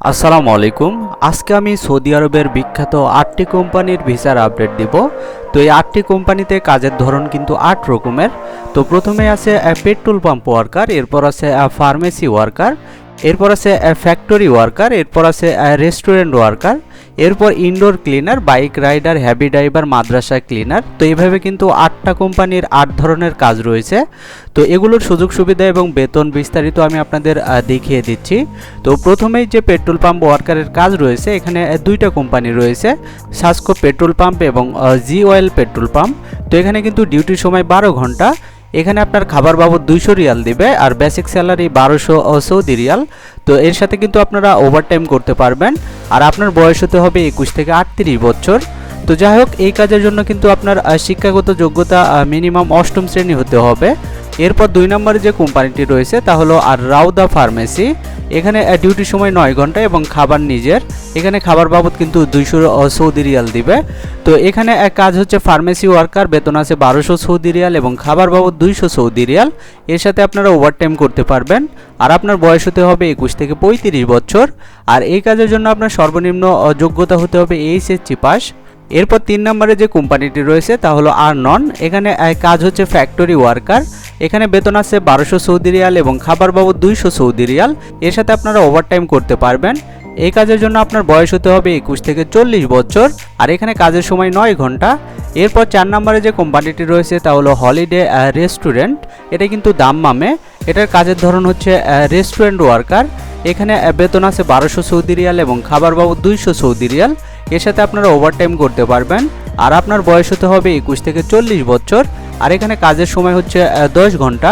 আসসালামু আলাইকুম। আজকে আমি সৌদি আরবের বিখ্যাত আটটি কোম্পানির ভিসার আপডেট দিব। তো এই আটটি কোম্পানিতে কাজের ধরন কিন্তু আট রকমের। তো প্রথমে আছে পেট্রোল পাম্প ওয়ার্কার, এরপর আছে ফার্মেসি ওয়ার্কার, এরপর আছে ফ্যাক্টরি ওয়ার্কার, এরপর আছে রেস্টুরেন্ট ওয়ার্কার এরপর indoor cleaner bike rider heavy driver মাদ্রাসা ক্লিনার তো এইভাবে কিন্তু আটটা কোম্পানির আট ধরনের কাজ রয়েছে। তো এগুলোর সুযোগ সুবিধা এবং বেতন বিস্তারিত আমি আপনাদের দেখিয়ে দিচ্ছি। তো প্রথমেই যে পেট্রোল পাম্প ওয়ার্কারের কাজ রয়েছে, এখানে দুইটা কোম্পানি রয়েছে সাসকো পেট্রোল পাম্প এবং জি অয়েল পেট্রোল পাম্প তো এখানে কিন্তু ডিউটির সময় বারো ঘণ্টা এখানে আপনার খাবার বাবদ দুইশো রিয়াল দিবে আর বেসিক স্যালারি বারোশো সৌদি রিয়াল। তো এর সাথে কিন্তু আপনারা ওভারটাইম করতে পারবেন। আর আপনার বয়স হতে হবে একুশ থেকে আটত্রিশ বছর। তো যাই হোক, এই কাজের জন্য কিন্তু আপনার শিক্ষাগত যোগ্যতা মিনিমাম অষ্টম শ্রেণি হতে হবে। এরপর দুই নম্বরে যে কোম্পানিটি রয়েছে তা হলো আর রাউদা ফার্মেসি। এখানে ডিউটির সময় নয় ঘণ্টা এবং খাবার নিজের। এখানে খাবার বাবদ কিন্তু দুইশো সৌদি রিয়াল দিবে। তো এখানে এক কাজ হচ্ছে ফার্মেসি ওয়ার্কার, বেতন আছে বারোশো সৌদি রিয়াল এবং খাবার বাবদ দুইশো সৌদি রিয়াল। এর সাথে আপনারা ওভারটাইম করতে পারবেন। আর আপনার বয়স হতে হবে একুশ থেকে পঁয়ত্রিশ বছর। আর এই কাজের জন্য আপনার সর্বনিম্ন যোগ্যতা হতে হবে এইচএসসি পাস। এরপর তিন নম্বরে যে কোম্পানিটি রয়েছে তা হলো আর নন এখানে কাজ হচ্ছে ফ্যাক্টরি ওয়ার্কার এখানে বেতন আছে বারোশো সৌদি রিয়াল এবং খাবার বাবদ দুইশো সৌদি রিয়াল। এর সাথে আপনারা ওভারটাইম করতে পারবেন। এই কাজের জন্য আপনার বয়স হতে হবে একুশ থেকে চল্লিশ বছর, আর এখানে কাজের সময় নয় ঘণ্টা। এরপর চার নম্বরে যে কোম্পানিটি রয়েছে তা হলো হলিডে রেস্টুরেন্ট এটা কিন্তু দাম্মামে এটার কাজের ধরন হচ্ছে রেস্টুরেন্ট ওয়ার্কার এখানে বেতন আছে বারোশো সৌদি রিয়াল এবং খাবার বাবদ দুইশো সৌদি রিয়াল। এর সাথে আপনারা ওভারটাইম করতে পারবেন। আর আপনার বয়স হতে হবে একুশ থেকে চল্লিশ বছর। আর এখানে কাজের সময় হচ্ছে দশ ঘণ্টা।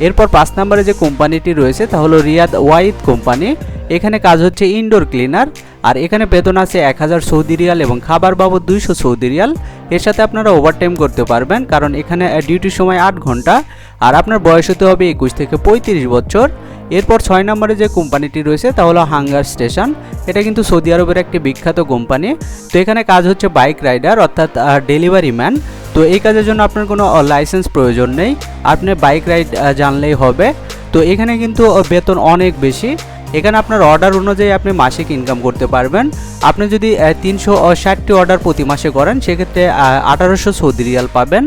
এরপর পাঁচ নম্বরে যে কোম্পানিটি রয়েছে, তা হলো রিয়াদ ওয়াইদ কোম্পানি। এখানে কাজ হচ্ছে ইনডোর ক্লিনার আর এখানে বেতন আছে এক হাজার সৌদি রিয়াল এবং খাবার বাবদ দুইশো সৌদি রিয়াল। এর সাথে আপনারা ওভারটাইম করতে পারবেন, কারণ এখানে ডিউটির সময় আট ঘণ্টা। আর আপনার বয়স হতে হবে একুশ থেকে পঁয়ত্রিশ বছর। এরপর ছয় নম্বরে যে কোম্পানিটি রয়েছে তা হলো হাঙ্গার স্টেশন। এটা কিন্তু সৌদি আরবের একটি বিখ্যাত কোম্পানি। তো এখানে কাজ হচ্ছে বাইক রাইডার অর্থাৎ ডেলিভারি ম্যান। তো এই কাজের জন্য আপনার কোনো লাইসেন্স প্রয়োজন নেই। আপনি বাইক রাইড জানলেই হবে। তো এখানে কিন্তু বেতন অনেক বেশি। এখানে আপনার অর্ডার অনুযায়ী আপনি মাসিক ইনকাম করতে পারবেন। আপনি যদি তিনশো ষাটটি অর্ডার প্রতি মাসে করেন, সেক্ষেত্রে আঠারোশো সৌদি রিয়াল পাবেন।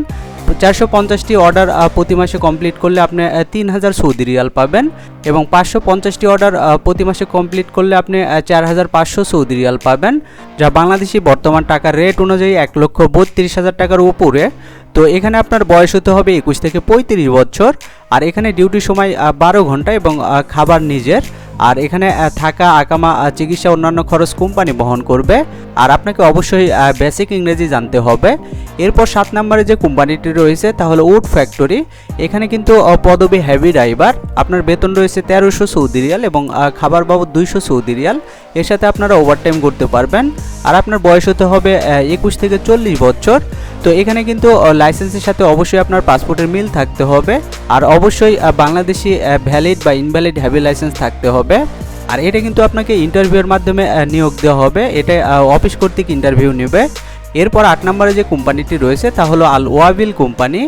চারশো পঞ্চাশটি অর্ডার প্রতি মাসে কমপ্লিট করলে আপনি তিন হাজার সৌদি রিয়াল পাবেন এবং পাঁচশো পঞ্চাশটি অর্ডার প্রতি মাসে কমপ্লিট করলে আপনি চার হাজার পাঁচশো সৌদি রিয়াল পাবেন। যা বাংলাদেশি বর্তমান টাকার রেট অনুযায়ী এক লক্ষ বত্রিশ হাজার টাকার উপরে। তো এখানে আপনার বয়স হতে হবে একুশ থেকে পঁয়ত্রিশ বছর। আর এখানে ডিউটির সময় বারো ঘণ্টা এবং খাবার নিজের। আর এখানে থাকা আকামা চিকিৎসা অন্যান্য খরচ কোম্পানি বহন করবে। আর আপনাকে অবশ্যই বেসিক ইংরেজি জানতে হবে। এরপর সাত নম্বরে যে কোম্পানিটি রয়েছে, তা হলো উড ফ্যাক্টরি। এখানে কিন্তু পদবি হেভি ড্রাইভার আপনার বেতন রয়েছে তেরোশো সৌদি রিয়াল এবং খাবার বাবদ দুইশো সৌদি রিয়াল। এর সাথে আপনারা ওভারটাইম করতে পারবেন। আর আপনার বয়স হতে হবে একুশ থেকে চল্লিশ বছর। তো এখানে কিন্তু লাইসেন্সের সাথে অবশ্যই আপনার পাসপোর্টের মিল থাকতে হবে। আর অবশ্যই বাংলাদেশি ভ্যালিড বা ইনভ্যালিড হ্যাভি লাইসেন্স থাকতে হবে। আর এটা কিন্তু আপনাকে ইন্টারভিউর মাধ্যমে নিয়োগ দেওয়া হবে। এটা অফিস কর্তৃক ইন্টারভিউ নেবে। এরপর আট নম্বরে যে কোম্পানিটি রয়েছে, তা হলো আল ওয়াবিল কোম্পানি।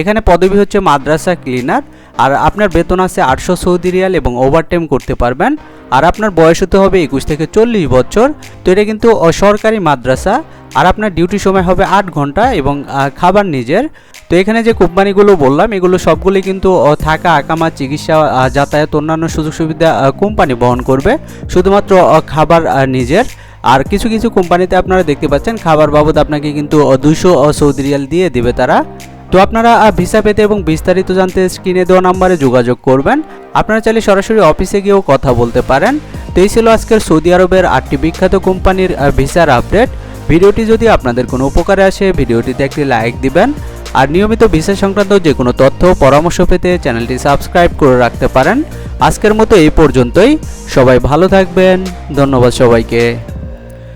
এখানে পদবি হচ্ছে মাদ্রাসা ক্লিনার আর আপনার বেতন আছে আটশো সৌদি রিয়াল এবং ওভারটাইম করতে পারবেন। আর আপনার বয়স হতে হবে একুশ থেকে চল্লিশ বছর। তো এটা কিন্তু সরকারি মাদ্রাসা। আর আপনার ডিউটি সময় হবে আট ঘণ্টা এবং খাবার নিজের। তো এখানে যে কোম্পানিগুলো বললাম, এগুলো সবগুলি কিন্তু থাকা, আকামা, চিকিৎসা যাতায়াত, অন্যান্য সুযোগ সুবিধা কোম্পানি বহন করবে। শুধুমাত্র খাবার নিজের। আর কিছু কিছু কোম্পানিতে আপনারা দেখতে পাচ্ছেন, খাবার বাবদ আপনাকে কিন্তু দুইশো সৌদি রিয়াল দিয়ে দেবে তারা। তো আপনারা ভিসা পেতে এবং বিস্তারিত জানতে স্ক্রিনে দেওয়া নাম্বারে যোগাযোগ করবেন। আপনারা চাইলে সরাসরি অফিসে গিয়েও কথা বলতে পারেন। তো এই ছিল আজকের সৌদি আরবের আটটি বিখ্যাত কোম্পানির ভিসার আপডেট। ভিডিওটি যদি আপনাদের কোনো উপকারে আসে, ভিডিওটিতে একটি লাইক দিবেন। আর নিয়মিত ভিসা সংক্রান্ত যে কোনো তথ্য পরামর্শ পেতে চ্যানেলটি সাবস্ক্রাইব করে রাখতে পারেন। আজকের মতো এই পর্যন্তই। সবাই ভালো থাকবেন। ধন্যবাদ সবাইকে।